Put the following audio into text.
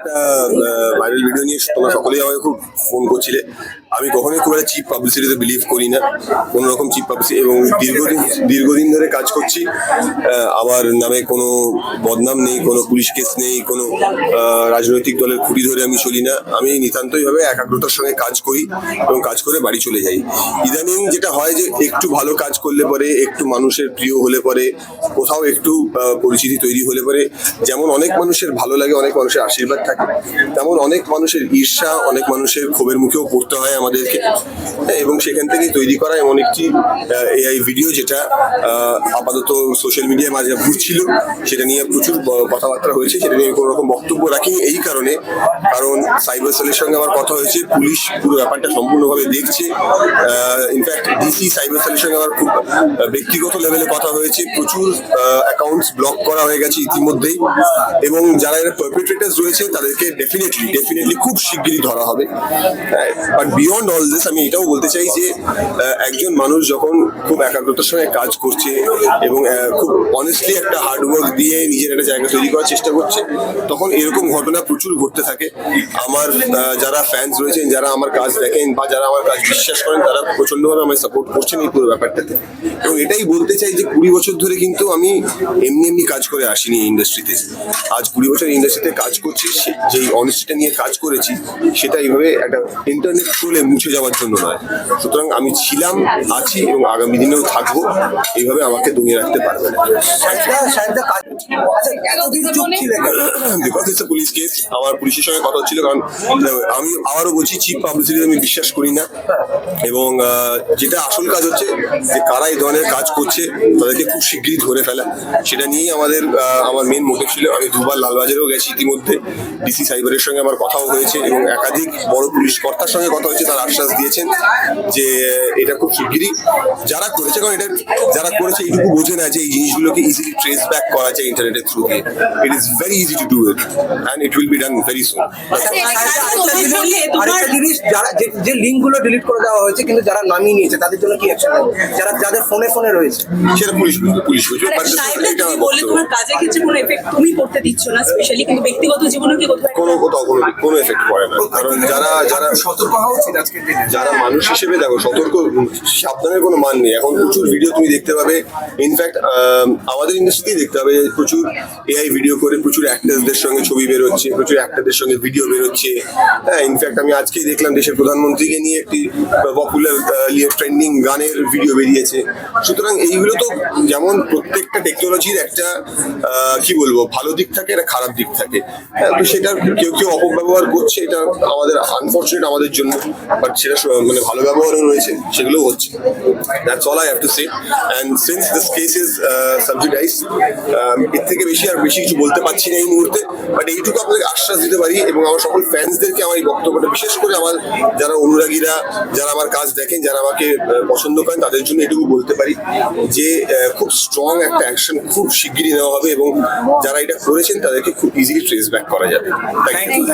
একটা viral video নিয়ে তোমরা সকলেই আমাকে খুব ফোন করছিলে। আমি কখনোই খুব একটা চিপ পাবলিসিটিতে বিলিভ করি না। কোনো রকম চিপ পাবলিসিটি এবং দীর্ঘদিন দীর্ঘদিন ধরে কাজ করছি। আমার নামে কোনো বদনাম নেই, কোনো পুলিশ কেস নেই, কোনো রাজনৈতিক দলের খুঁটি ধরে আমি চলি না। আমি নিতান্তইভাবে একাগ্রতার সঙ্গে কাজ করি এবং কাজ করে বাড়ি চলে যাই। ইদানিং যেটা হয় যে একটু ভালো কাজ করলে পরে, একটু মানুষের প্রিয় হলে পরে, কোথাও একটু পরিচিতি তৈরি হলে পরে, যেমন অনেক মানুষের ভালো লাগে, অনেক মানুষের আশীর্বাদ থাকে, তেমন অনেক মানুষের ঈর্ষা, অনেক মানুষের ক্ষোভের মুখেও পড়তে হয় আমাদেরকে হ্যাঁ, এবং সেখান থেকে তৈরি করা এমন একটি এআই ভিডিও যেটা আপাতত সোশ্যাল মিডিয়ায় মাঝে ঘুরছিল সেটা নিয়ে প্রচুর কথাবার্তা হয়েছে সেটা নিয়ে কোনো রকম বক্তব্য রাখিনি এই কারণে। কারণ সাইবার সেলের সঙ্গে আমার কথা হয়েছে পুলিশ পুরো ব্যাপারটা সম্পূর্ণভাবে দেখছে ইনফ্যাক্ট ডিসি সাইবার সেলের সঙ্গে আমার খুব ব্যক্তিগত লেভেলে কথা হয়েছে প্রচুর অ্যাকাউন্টস ব্লক করা হয়ে গেছে ইতিমধ্যেই এবং যারা এর পারপেট্রেটার্স রয়েছে তাদেরকে ডেফিনেটলি ডেফিনেটলি খুব শিগগিরই ধরা হবে। বাট বিয়ন্ড অল দিস আমি এটাও বলতে চাই যে একজন মানুষ যখন খুব একাগ্রতার সঙ্গে কাজ করছে এবং খুব অনেস্টলি একটা হার্ডওয়ার্ক দিয়ে নিজের একটা জায়গা তৈরি করার চেষ্টা করছে, তখন এরকম ঘটনা প্রচুর ঘটতে থাকে। আমার যারা ফ্যান্স রয়েছেন, যারা আমার কাজ দেখেন বা যারা আমার কাজ বিশ্বাস করেন, তারা প্রচন্ডভাবে আমায় সাপোর্ট করছেন এই পুরো ব্যাপারটাতে। এবং এটাই বলতে চাই যে, কুড়ি বছর ধরে কিন্তু আমি এমনি এমনি কাজ করে আসিনি ইন্ডাস্ট্রিতে আজ কুড়ি বছর ইন্ডাস্ট্রিতে কাজ করছি যেই অনেস্টিটা নিয়ে কাজ করেছি, সেটা এইভাবে একটা ইন্টারনেট ট্রোলে মুছে যাওয়ার জন্য নয়। সুতরাং আমি ছিলাম আছি এবং আগামী দিনেও থাকব। এইভাবে আমাকে দমিয়ে রাখতে পারবে না। আচ্ছা? বিকজ ইটস পুলিশ কেস আমার পুলিশের সঙ্গে কথা হচ্ছিল কারণ আমি আবারও বলছি চিপ পাবলিসিটি আমি বিশ্বাস করি না। এবং যেটা আসল কাজ হচ্ছে যে কারা এই ধরনের কাজ করছে তাদেরকে খুব শিগগিরই ধরে ফেলা। সেটা নিয়েই আমাদের আমার মেন মোটিভ ছিল। আমি দুবার লালবাজারেও গেছি ইতিমধ্যে। ডিসি সাইবারের সঙ্গে আমার কথাও হয়েছে এবং একাধিক বড় পুলিশ কর্তার সঙ্গে কথা হয়েছে। তারা আশ্বাস দিয়েছেন যে এটা খুব শিগগিরই যারা করেছে কারণ এটা যারা করেছে এইটুকু বোঝে না যে এই জিনিসগুলোকে ইজিলি ট্রেস ব্যাক করা যায় ইন্টারনেটের থ্রু দিয়ে। It is very easy to do it and it will be done very soon আরেকটা জিনিস- যারা যে- যে লিঙ্কগুলো ডিলিট করে দেওয়া হয়েছে কিন্তু যারা নামিয়ে নিয়েছে তাদের জন্য কি অ্যাকশন যারা যাদের ফোনে ফোনে রয়েছে। সেটা পুলিশ পুলিশ আমার তোমার কাজের ক্ষেত্রে কোনো এফেক্ট তুমি করতে দিচ্ছ না স্পেশালি কিন্তু ব্যক্তিগত জীবনে কি কোনো কোনো কোনো এফেক্ট পড়ে না। কারণ যারা যারা সতর্ক হওয়া উচিত যারা মানুষ হিসেবে দেখো সতর্ক সাবধানের কোনো মান নেই। এখন প্রচুর ভিডিও তুমি দেখতে পাবে। ইনফ্যাক্ট আমাদের ইন্ডাস্ট্রিতেই দেখতে পাবে প্রচুর এআই ভিডিও করে প্রচুর অ্যাক্টার্সদের সঙ্গে ছবি বেরোচ্ছে প্রচুর অ্যাক্টারদের সঙ্গে ভিডিও বেরোচ্ছে। হ্যাঁ ইনফ্যাক্ট আমি আজকেই দেখলাম দেশের প্রধানমন্ত্রীকে নিয়ে একটি পপুলার ট্রেন্ডিং গানের ভিডিও বেরিয়েছে। সুতরাং এইগুলো তো যেমন প্রত্যেকটা টেকনোলজির একটা কি বলব ভালো দিক থাকে একটা খারাপ দিক থাকে। হ্যাঁ, তো সেটার কেউ কেউ অপব্যবহার করছে এটা আমাদের আনফর্চুনেট আমাদের জন্য। বাট সেটা মানে ভালো ব্যবহারও রয়েছে, সেগুলোও হচ্ছে। That's all I have to say and since this case is sub judice এর থেকে বেশি আর বেশি কিছু বলতে পারছি না এই মুহূর্তে বাট এইটুকু আপনাকে আশ্বাস দিতে পারি এবং আমার সকল ফ্যান্সদেরকে আমার এই বক্তব্যটা বিশেষ করে আমার যারা অনুরাগীরা, যারা আমার কাজ দেখেন, যারা আমাকে পছন্দ করেন, তাদের জন্য এটুকু বলতে পারি যে খুব স্ট্রং একটা অ্যাকশন খুব শিগগিরই নেওয়া হবে এবং যারা এটা করেছেন, তাদেরকে খুব ইজিলি ট্রেস ব্যাক করা যাবে। Thank you